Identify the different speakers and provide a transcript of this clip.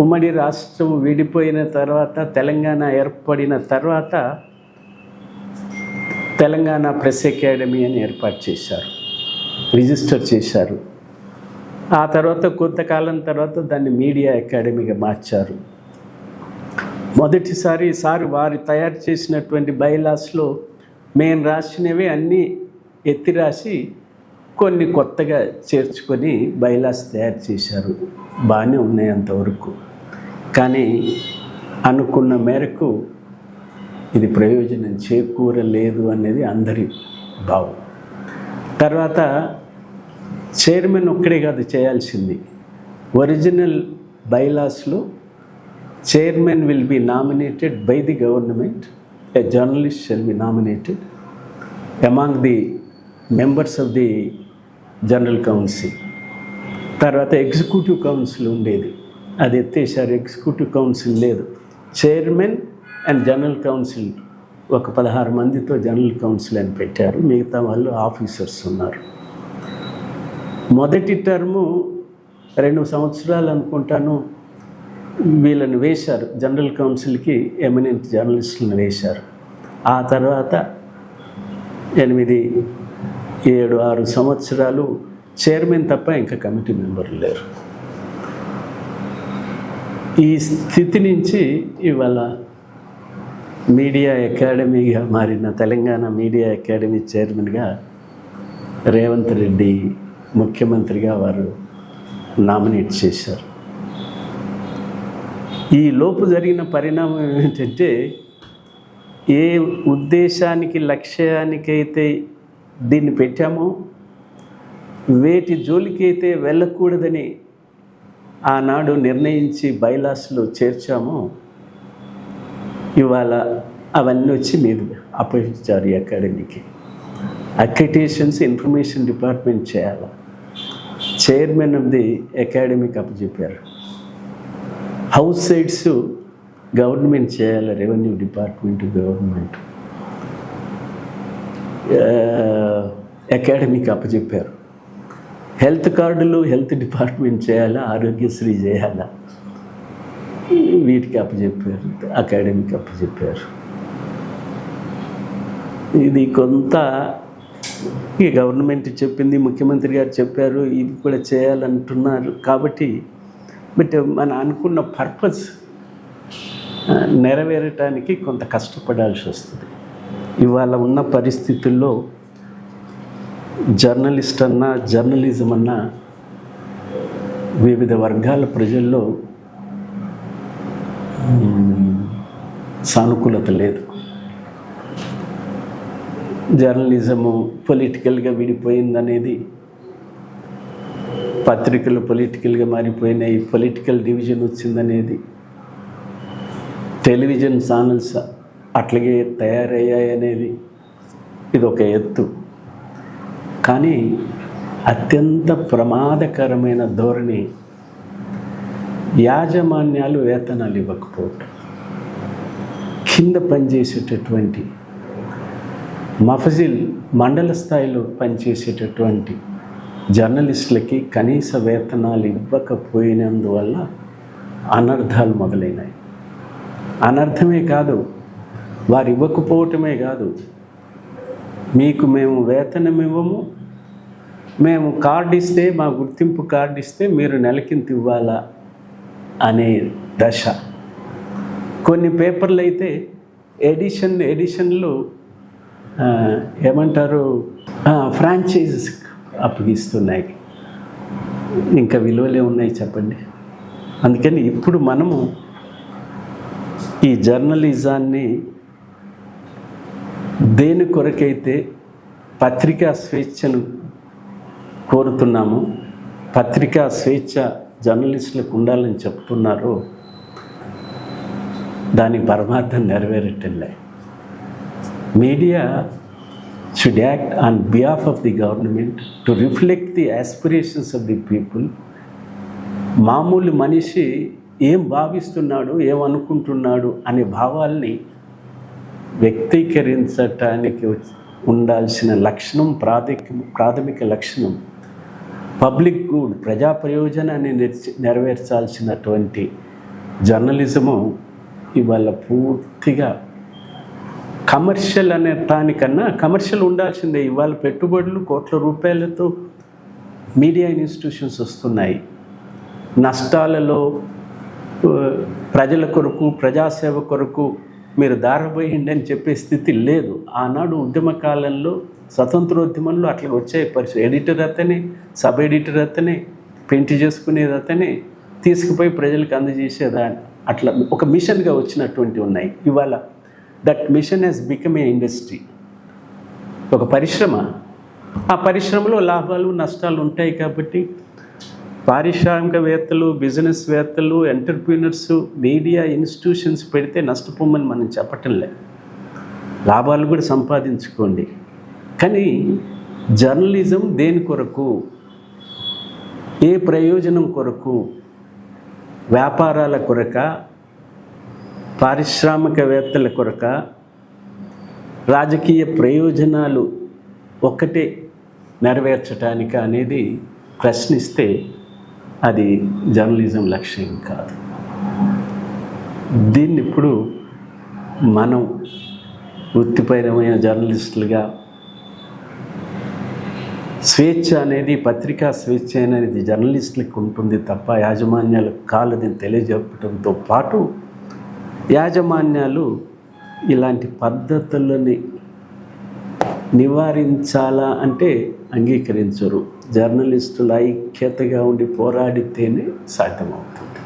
Speaker 1: ఉమ్మడి రాష్ట్రం విడిపోయిన తర్వాత తెలంగాణ ఏర్పడిన తర్వాత తెలంగాణ ప్రెస్ అకాడమీ అని ఏర్పాటు చేశారు. రిజిస్టర్ చేశారు. ఆ తర్వాత కొంతకాలం తర్వాత దాన్ని మీడియా అకాడమీగా మార్చారు. మొదటిసారి సార్ వారు తయారు చేసినటువంటి బైలాస్లో మేము రాసినవి అన్నీ ఎత్తి రాసి కొన్ని కొత్తగా చేర్చుకొని బైలాస్ తయారు చేశారు. బాగానే ఉన్నాయి అంతవరకు. కానీ అనుకున్న మేరకు ఇది ప్రయోజనం చేకూరలేదు అనేది అందరి భావం. తర్వాత చైర్మన్ ఒక్కడే కాదు చేయాల్సింది. Original బైలాస్లో chairman will be nominated by the government a journalist shall be nominated among the members of the general council. తర్వాత ఎగ్జిక్యూటివ్ కౌన్సిల్ ఉండేది. అది ఎత్తేసారు ఎగ్జిక్యూటివ్ కౌన్సిల్ లేదు. చైర్మన్ అండ్ జనరల్ కౌన్సిల్ ఒక పదహారు మందితో జనరల్ కౌన్సిల్ అని పెట్టారు. మిగతా వాళ్ళు ఆఫీసర్స్ ఉన్నారు. మొదటి టర్ము రెండు సంవత్సరాలు అనుకుంటాను. వీళ్ళని వేశారు. జనరల్ కౌన్సిల్కి ఎమినెంట్ జర్నలిస్టులను వేశారు. ఆ తర్వాత ఎనిమిది ఏడు ఆరు సంవత్సరాలు చైర్మన్ తప్ప ఇంకా కమిటీ మెంబర్లు లేరు. ఈ స్థితి నుంచి ఇవాళ మీడియా అకాడమీగా మారిన తెలంగాణ మీడియా అకాడమీ చైర్మన్గా రేవంత్ రెడ్డి ముఖ్యమంత్రిగా వారు నామినేట్ చేశారు. ఈ లోపు జరిగిన పరిణామం ఏంటంటే ఏ ఉద్దేశానికి లక్ష్యానికైతే దీన్ని పెట్టామో వేటి జోలికైతే వెళ్ళకూడదని ఆనాడు నిర్ణయించి బైలాస్లో చేర్చామో ఇవాళ అవన్నీ వచ్చి మీరు అప్పగించారు ఈ అకాడమీకి. అక్రిటేషన్స్ ఇన్ఫర్మేషన్ డిపార్ట్మెంట్ చేయాలి? చైర్మన్ ఆఫ్ ది అకాడమీకి అప్పచెప్పారు హౌస్ సైడ్స్ గవర్నమెంట్ చేయాలి? రెవెన్యూ డిపార్ట్మెంట్ గవర్నమెంట్ అకాడమీకి అప్పచెప్పారు హెల్త్ కార్డులు హెల్త్ డిపార్ట్మెంట్ చేయాలా ఆరోగ్యశ్రీ చేయాలా? వీటికి అప్పచెప్పారు అకాడమీకి అప్పచెప్పారు. ఇది కొంత ఈ గవర్నమెంట్ చెప్పింది ముఖ్యమంత్రి గారు చెప్పారు ఇది కూడా చేయాలంటున్నారు. కాబట్టి బట్ మనం అనుకున్న పర్పస్ నెరవేరటానికి కొంత కష్టపడాల్సి వస్తుంది. ఇవాళ ఉన్న పరిస్థితుల్లో జర్నలిస్ట్ అన్నా జర్నలిజం అన్నా వివిధ వర్గాల ప్రజల్లో సానుకూలత లేదు. జర్నలిజము పొలిటికల్గా విడిపోయిందనేది పత్రికలు పొలిటికల్గా మారిపోయినాయి పొలిటికల్ డివిజన్ వచ్చిందనేది టెలివిజన్ ఛానల్స్ అట్లాగే తయారయ్యాయి అనేది ఇది ఒక ఎత్తు. కానీ అత్యంత ప్రమాదకరమైన ధోరణి యాజమాన్యాలు వేతనాలు ఇవ్వకపోవటం. కింద పనిచేసేటటువంటి మఫజిల్ మండల స్థాయిలో పనిచేసేటటువంటి జర్నలిస్టులకి కనీస వేతనాలు ఇవ్వకపోయినందువల్ల అనర్థాలు మొదలైనాయి. అనర్థమే కాదు వారు ఇవ్వకపోవటమే కాదు మీకు మేము వేతనం ఇవ్వము మేము కార్డు ఇస్తే మా గుర్తింపు కార్డు ఇస్తే మీరు నెలకింత ఇవ్వాలా అనే దశ. కొన్ని పేపర్లు అయితే ఎడిషన్ ఎడిషన్లు ఏమంటారు? ఫ్రాంచైజ్ అప్పగిస్తున్నాయి. ఇంకా విలువలే ఉన్నాయి చెప్పండి. అందుకని ఇప్పుడు మనము ఈ జర్నలిజాన్ని దేని కొరకైతే పత్రికా స్వేచ్ఛను కోరుతున్నాము పత్రికా స్వేచ్ఛ జర్నలిస్టులకు ఉండాలని చెప్తున్నారో దాని పరమార్థం నెరవేరటంలే. Media should act on behalf of the government to reflect the aspirations of the people మామూలు మనిషి ఏం భావిస్తున్నాడు ఏమనుకుంటున్నాడు అనే భావాల్ని వ్యక్తీకరించటానికి ఉండాల్సిన లక్షణం ప్రాథమిక ప్రాథమిక లక్షణం పబ్లిక్ గుడ్ ప్రజా ప్రయోజనాన్ని నెరవేర్చాల్సినటువంటి జర్నలిజము ఇవాళ పూర్తిగా కమర్షియల్ అనే దానికన్నా కమర్షియల్ ఉండాల్సిందే. ఇవాళ పెట్టుబడులు కోట్ల రూపాయలతో మీడియా ఇన్స్టిట్యూషన్స్ వస్తున్నాయి. నష్టాలలో ప్రజల కొరకు ప్రజాసేవ కొరకు మీరు దారబోయండి అని చెప్పే స్థితి లేదు. ఆనాడు ఉద్యమ కాలంలో స్వతంత్రోద్యమంలో అట్లా వచ్చే పరిస్థితి ఎడిటర్ అతనే సబ్ ఎడిటర్ అతనే పెయింట్ చేసుకునేది అతనే తీసుకుపోయి ప్రజలకు అందజేసేదా? అట్లా ఒక మిషన్గా వచ్చినటువంటి ఉన్నాయి. ఇవాళ that mission has become a industry ఒక పరిశ్రమ. ఆ పరిశ్రమలో లాభాలు నష్టాలు ఉంటాయి కాబట్టి పారిశ్రామికవేత్తలు బిజినెస్ వేత్తలు ఎంటర్ప్రీనర్స్ మీడియా ఇన్స్టిట్యూషన్స్ పెడితే నష్టపోమని మనం చెప్పటం లాభాలు కూడా సంపాదించుకోండి. కానీ జర్నలిజం దేని కొరకు? ఏ ప్రయోజనం కొరకు? వ్యాపారాల కొరక? పారిశ్రామికవేత్తల కొరక? రాజకీయ ప్రయోజనాలు ఒక్కటే నెరవేర్చటానిక అనేది ప్రశ్నిస్తే అది జర్నలిజం లక్ష్యం కాదు. దీన్ని ఇప్పుడు మనం వృత్తిపరమైన జర్నలిస్టులుగా స్వేచ్ఛ అనేది పత్రికా స్వేచ్ఛ అనేది జర్నలిస్టులకు ఉంటుంది తప్ప యాజమాన్యాలకు కాలదని తెలియజెప్పడంతో పాటు యాజమాన్యాలు ఇలాంటి పద్ధతులని నివారించాలా అంటే అంగీకరించరు. జర్నలిస్టుల ఐక్యతగా ఉండి పోరాడితేనే సాధ్యమవుతుంది.